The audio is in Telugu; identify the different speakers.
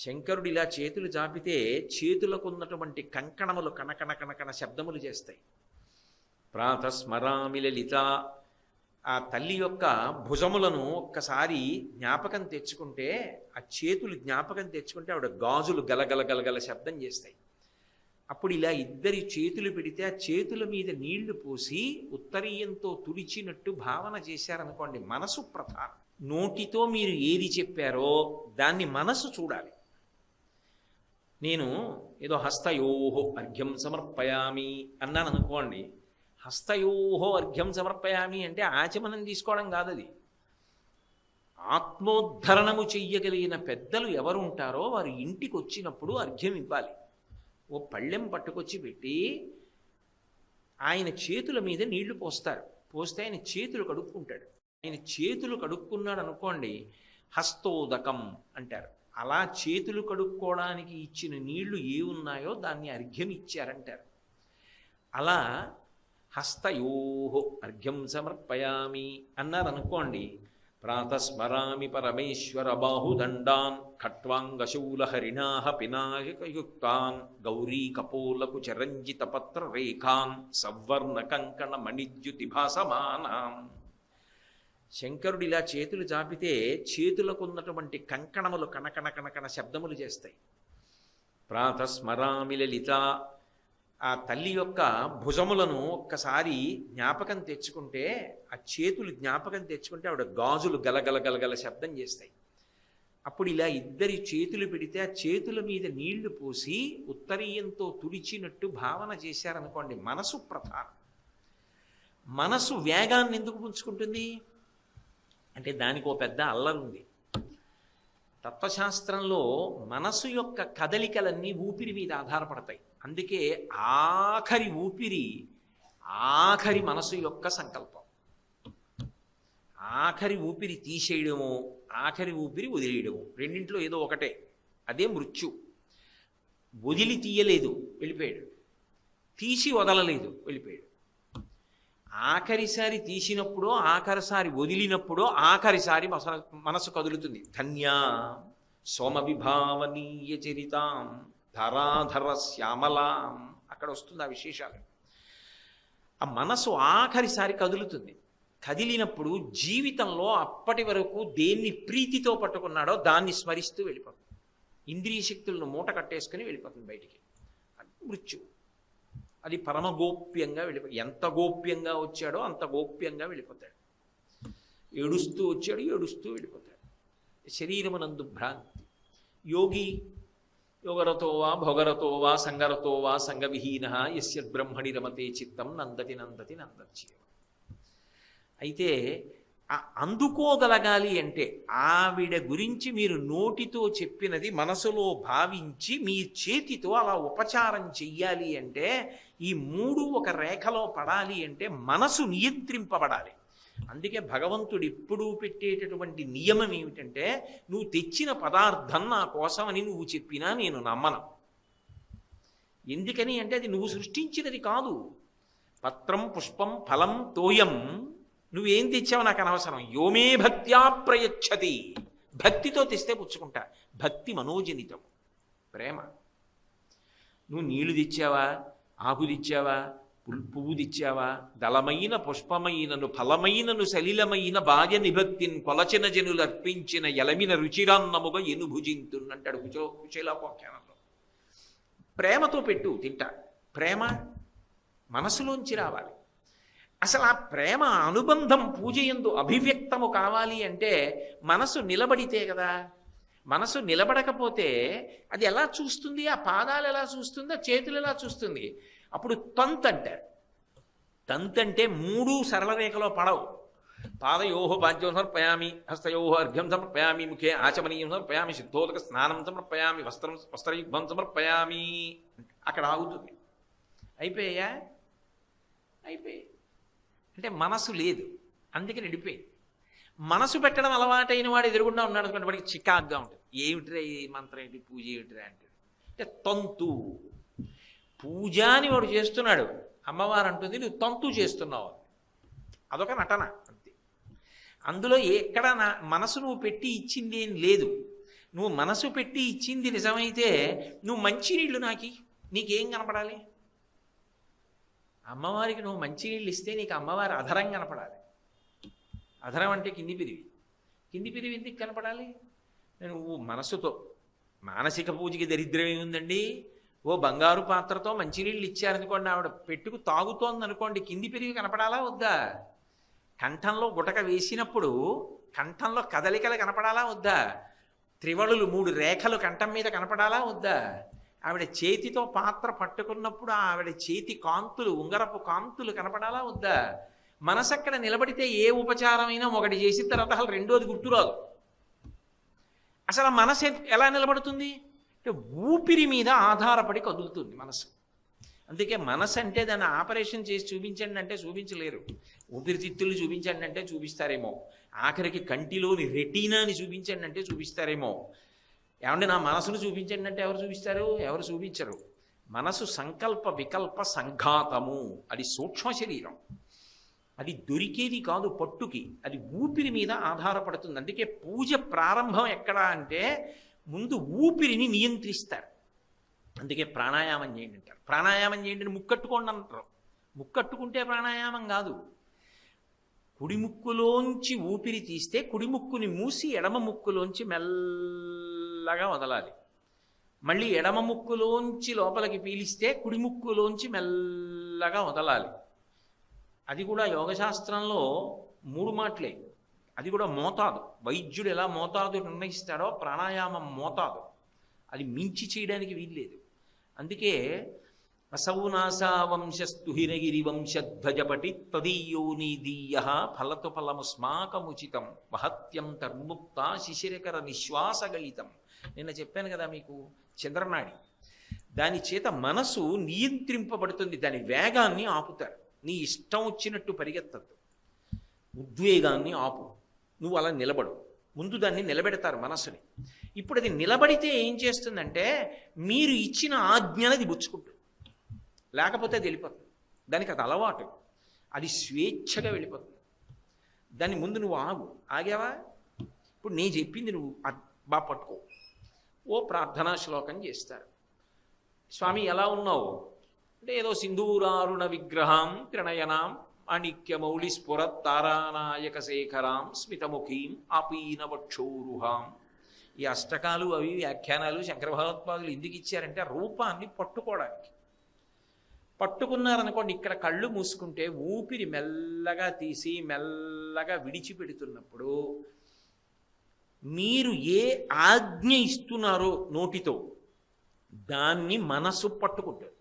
Speaker 1: శంకరుడు ఇలా చేతులు చాపితే చేతులకు ఉన్నటువంటి కంకణములు కనకణ కనకణ శబ్దములు చేస్తాయి. ప్రాతస్మరామి లలిత ఆ తల్లి యొక్క భుజములను ఒక్కసారి జ్ఞాపకం తెచ్చుకుంటే ఆ చేతులు జ్ఞాపకం తెచ్చుకుంటే ఆవిడ గాజులు గలగల గలగల శబ్దం చేస్తాయి. అప్పుడు ఇలా ఇద్దరి చేతులు పెడితే ఆ చేతుల మీద నీళ్ళు పోసి ఉత్తరీయంతో తుడిచినట్టు భావన చేశారనుకోండి మనసు ప్రధానం. నోటితో మీరు ఏది చెప్పారో దాన్ని మనసు చూడాలి. నేను ఏదో హస్తయోహో అర్ఘ్యం సమర్పయామి అన్నాను అనుకోండి హస్తయోహో అర్ఘ్యం సమర్పయామి అంటే ఆచమనం తీసుకోవడం కాదు అది ఆత్మోద్ధరణము చెయ్యగలిగిన పెద్దలు ఎవరు ఉంటారో వారు ఇంటికి వచ్చినప్పుడు అర్ఘ్యం ఇవ్వాలి. ఓ పళ్ళెం పట్టుకొచ్చి పెట్టి ఆయన చేతుల మీద నీళ్ళు పోస్తారు. పోస్తే ఆయన చేతులు కడుక్కుంటాడు. ఆయన చేతులు కడుక్కున్నాడు అనుకోండి హస్తోదకం అంటారు. అలా చేతులు కడుక్కోవడానికి ఇచ్చిన నీళ్ళు ఏ ఉన్నాయో దాన్ని అర్ఘ్యం ఇచ్చారంటారు. అలా హస్తయోహో అర్ఘ్యం సమర్పయామి అన్నారు అనుకోండి ప్రాతస్మరామి పరమేశ్వర బాహుదండాన్ ఖట్వాంగశూల హరిణాహ పినాయకయుక్తాన్ గౌరీ కపోలకు చరంజిత పత్ర రేఖాన్ సవర్ణ కంకణ మణిద్యుతి భాసమానాం శంకరుడు ఇలా చేతులు చాపితే చేతులకు ఉన్నటువంటి కంకణములు కనకన కనకన శబ్దములు చేస్తాయి. ప్రాతస్మరామి లలిత ఆ తల్లి యొక్క భుజములను ఒక్కసారి జ్ఞాపకం తెచ్చుకుంటే ఆ చేతులు జ్ఞాపకం తెచ్చుకుంటే ఆవిడ గాజులు గలగల గలగల శబ్దం చేస్తాయి. అప్పుడు ఇలా ఇద్దరి చేతులు పెడితే ఆ చేతుల మీద నీళ్ళు పోసి ఉత్తరీయంతో తుడిచినట్టు భావన చేశారనుకోండి మనసు ప్రధానం. మనసు వేగాన్ని ఎందుకు పుంజుకుంటుంది? అంటే దానికి ఓ పెద్ద అల్లరుంది తత్వశాస్త్రంలో మనసు యొక్క కదలికలన్నీ ఊపిరి మీద ఆధారపడతాయి. అందుకే ఆఖరి ఊపిరి ఆఖరి మనసు యొక్క సంకల్పం. ఆఖరి ఊపిరి తీసేయడము ఆఖరి ఊపిరి వదిలేయడము రెండింటిలో ఏదో ఒకటే. అదే మృత్యు. వదిలి తీయలేదు వెళ్ళిపోయాడు. తీసి వదలలేదు వెళ్ళిపోయాడు. ఆఖరిసారి తీసినప్పుడో ఆఖరిసారి వదిలినప్పుడో ఆఖరిసారి మనసు కదులుతుంది. ధన్యా సోమవిభావనీయ చరితాం ధరాధర శ్యామలాం. అక్కడ వస్తుంది ఆ విశేషాలు. ఆ మనసు ఆఖరిసారి కదులుతుంది. కదిలినప్పుడు జీవితంలో అప్పటి వరకు దేన్ని ప్రీతితో పట్టుకున్నాడో దాన్ని స్మరిస్తూ వెళ్ళిపోతుంది. ఇంద్రియ శక్తులను మూట కట్టేసుకుని వెళ్ళిపోతుంది బయటికి. మృత్యువు. మృత్యు అది పరమగోప్యంగా వెళ్ళిపో ఎంత గోప్యంగా వచ్చాడో అంత గోప్యంగా వెళ్ళిపోతాడు. ఏడుస్తూ వచ్చాడు ఏడుస్తూ వెళ్ళిపోతాడు. శరీరమునందు భ్రాంతి. యోగి యోగరతో వా భోగరతో వా సంగరతో వా సంగవిహీన యస్య బ్రహ్మణి రమతే చిత్తం నందతి నందతి నందచ్చేవ. అయితే అందుకోగలగాలి అంటే ఆవిడ గురించి మీరు నోటితో చెప్పినది మనసులో భావించి మీ చేతితో అలా ఉపచారం చెయ్యాలి అంటే ఈ మూడు ఒక రేఖలో పడాలి అంటే మనసు నియంత్రింపబడాలి. అందుకే భగవంతుడు ఎప్పుడూ పెట్టేటటువంటి నియమం ఏమిటంటే నువ్వు తెచ్చిన పదార్థం నా కోసమని నువ్వు చెప్పినా నేను నమ్మను. ఎందుకని అంటే అది నువ్వు సృష్టించినది కాదు. పత్రం పుష్పం ఫలం తోయం నువ్వేం తెచ్చావు నాకు అనవసరం. యోమే భక్త్యా ప్రయచ్చతి. భక్తితో తెస్తే పుచ్చుకుంటా. భక్తి మనోజనితం. ప్రేమ. నువ్వు నీళ్ళు తెచ్చావా? ఆకు తెచ్చావా? పుల్ పువ్వు తెచ్చావా? దళమైన పుష్పమైనను ఫలమైనను సలిలమైన బాయ నిభక్తిన్ కొలచిన జనులు అర్పించిన ఎలమిన రుచిరాన్నముగా ఎనుభుజింతున్నంటాడు కుచో కుచేలాపోఖ్యానంలో ప్రేమతో పెట్టు తింటా. ప్రేమ మనసులోంచి రావాలి. అసలు ఆ ప్రేమ అనుబంధం పూజ ఎందు అభివ్యక్తము కావాలి అంటే మనసు నిలబడితే కదా. మనసు నిలబడకపోతే అది ఎలా చూస్తుంది? ఆ పాదాలు ఎలా చూస్తుంది? ఆ చేతులు ఎలా చూస్తుంది? అప్పుడు తంత్ అంటారు. తంత్ అంటే మూడు సరళ రేఖలో పడవు. పాదయోహ పాద్యం సమర్పయామి హస్తయోహ అర్ఘ్యం సమర్పయామి ముఖే ఆచమనీయం సమర్పయామి సిద్ధోదక స్నానం సమర్పయామి వస్త్రం వస్త్రయుగ్మం సమర్పయామి. అక్కడ ఆగుతుంది. అయిపోయా అయిపోయి అంటే మనసు లేదు. అందుకని వెళ్ళిపోయింది మనసు పెట్టడం అలవాటైన వాడు ఎదురుగుండా ఉన్నాడు అనుకోండి వాడికి చికాగ్గా ఉంటుంది. ఏమిట్రా ఈ మంత్రం ఏంటి? పూజ ఏమిట్రా అంటే అంటే తంతు. పూజ అని వాడు చేస్తున్నాడు. అమ్మవారు అంటుంది నువ్వు తంతు చేస్తున్నావు. అదొక నటన అంతే. అందులో ఎక్కడ నా మనసు నువ్వు పెట్టి ఇచ్చింది ఏం లేదు. నువ్వు మనసు పెట్టి ఇచ్చింది నిజమైతే నువ్వు మంచినీళ్ళు నాకి. నీకేం కనపడాలి? అమ్మవారికి నువ్వు మంచినీళ్ళు ఇస్తే నీకు అమ్మవారి అధరం కనపడాలి. అధరం అంటే కింది పిరివి కింది పిరివి ఎందుకు కనపడాలి? నువ్వు మనసుతో మానసిక పూజకి దరిద్రం ఏముందండి ఓ బంగారు పాత్రతో మంచినీళ్ళు ఇచ్చారనుకోండి ఆవిడ పెట్టుకు తాగుతోంది అనుకోండి కింది పిరివి కనపడాలా వద్దా? కంఠంలో గుటక వేసినప్పుడు కంఠంలో కదలికలు కనపడాలా వద్దా? త్రివళులు మూడు రేఖలు కంఠం మీద కనపడాలా వద్దా? ఆవిడ చేతితో పాత్ర పట్టుకున్నప్పుడు ఆవిడ చేతి కాంతులు ఉంగరపు కాంతులు కనపడాలా వద్దా? మనసు అక్కడ నిలబడితే ఏ ఉపచారమైనా ఒకటి చేసిన తర్వాత అసలు రెండోది గుర్తురాదు. అసలు మనసు ఎలా నిలబడుతుంది? అంటే ఊపిరి మీద ఆధారపడి కదులుతుంది మనసు. అందుకే మనసు అంటే దాన్ని ఆపరేషన్ చేసి చూపించండి అంటే చూపించలేరు. ఊపిరితిత్తులు చూపించండి అంటే చూపిస్తారేమో. ఆఖరికి కంటిలోని రెటీనాని చూపించండి అంటే చూపిస్తారేమో. ఏమంటే నా మనసును చూపించండి అంటే ఎవరు చూపిస్తారు? ఎవరు చూపించరు. మనసు సంకల్ప వికల్ప సంఘాతము. అది సూక్ష్మ శరీరం. అది దొరికేది కాదు పట్టుకి. అది ఊపిరి మీద ఆధారపడుతుంది. అందుకే పూజ ప్రారంభం ఎక్కడ అంటే ముందు ఊపిరిని నియంత్రిస్తారు. అందుకే ప్రాణాయామం చేయండి అంటారు. ప్రాణాయామం చేయండి అని ముక్కట్టుకోండి అంటారు. ముక్కట్టుకుంటే ప్రాణాయామం కాదు. కుడి ముక్కులోంచి ఊపిరి తీస్తే కుడి ముక్కుని మూసి ఎడమ ముక్కులోంచి మెల్ల మెల్లగా వదలాలి. మళ్ళీ ఎడమ ముక్కులోంచి లోపలికి పీలిస్తే కుడి ముక్కులోంచి మెల్లగా వదలాలి. అది కూడా యోగశాస్త్రంలో మూడు మాటలే. అది కూడా మోతాదు. వైద్యుడు ఎలా మోతాదు నిర్ణయిస్తాడో ప్రాణాయామం మోతాదు. అది మించి చేయడానికి వీల్లేదు. అందుకే అసౌనాసా హిరగిరి వంశధ్వజపటి తదీయోనీదీయ ఫలతు ఫలముస్మాకముచితం. మహత్యం తర్ముక్త శిశిరకర నిశ్వాసగళితం. నిన్న చెప్పాను కదా మీకు చంద్రనాడి. దాని చేత మనసు నియంత్రింపబడుతుంది దాని వేగాన్ని ఆపుతారు. నీ ఇష్టం వచ్చినట్టు పరిగెత్తద్దు. ఉద్వేగాన్ని ఆపు. నువ్వు అలా నిలబడు. ముందు దాన్ని నిలబెడతారు మనసుని. ఇప్పుడు అది నిలబడితే ఏం చేస్తుందంటే మీరు ఇచ్చిన ఆజ్ఞనది బుచ్చుకుంటుంది లేకపోతే అది వెళ్ళిపోతుంది. దానికి అది అలవాటు. అది స్వేచ్ఛగా వెళ్ళిపోతుంది. దాని ముందు నువ్వు ఆగు. ఆగావా? ఇప్పుడు నేను చెప్పింది నువ్వు బాగా బా పట్టుకో. ఓ ప్రార్థనా శ్లోకం చేస్తారు. స్వామి ఎలా ఉన్నావు? అంటే ఏదో సింధూరారుణ విగ్రహం త్రినయనాం అణిక్యమౌళి స్ఫుర తారానాయక శేఖరాం స్మితముఖీం ఆపీనవక్షోరుహాం. ఈ అష్టకాలు అవి వ్యాఖ్యానాలు శంకర భగవత్పాదులు ఎందుకు ఇచ్చారంటే ఆ రూపాన్ని పట్టుకోవడానికి. పట్టుకున్నారనుకోండి ఇక్కడ కళ్ళు మూసుకుంటే ఊపిరి మెల్లగా తీసి మెల్లగా విడిచిపెడుతున్నప్పుడు మీరు ఏ ఆజ్ఞ ఇస్తున్నారో నోటితో దాన్ని మనసు పట్టుకుంటారు.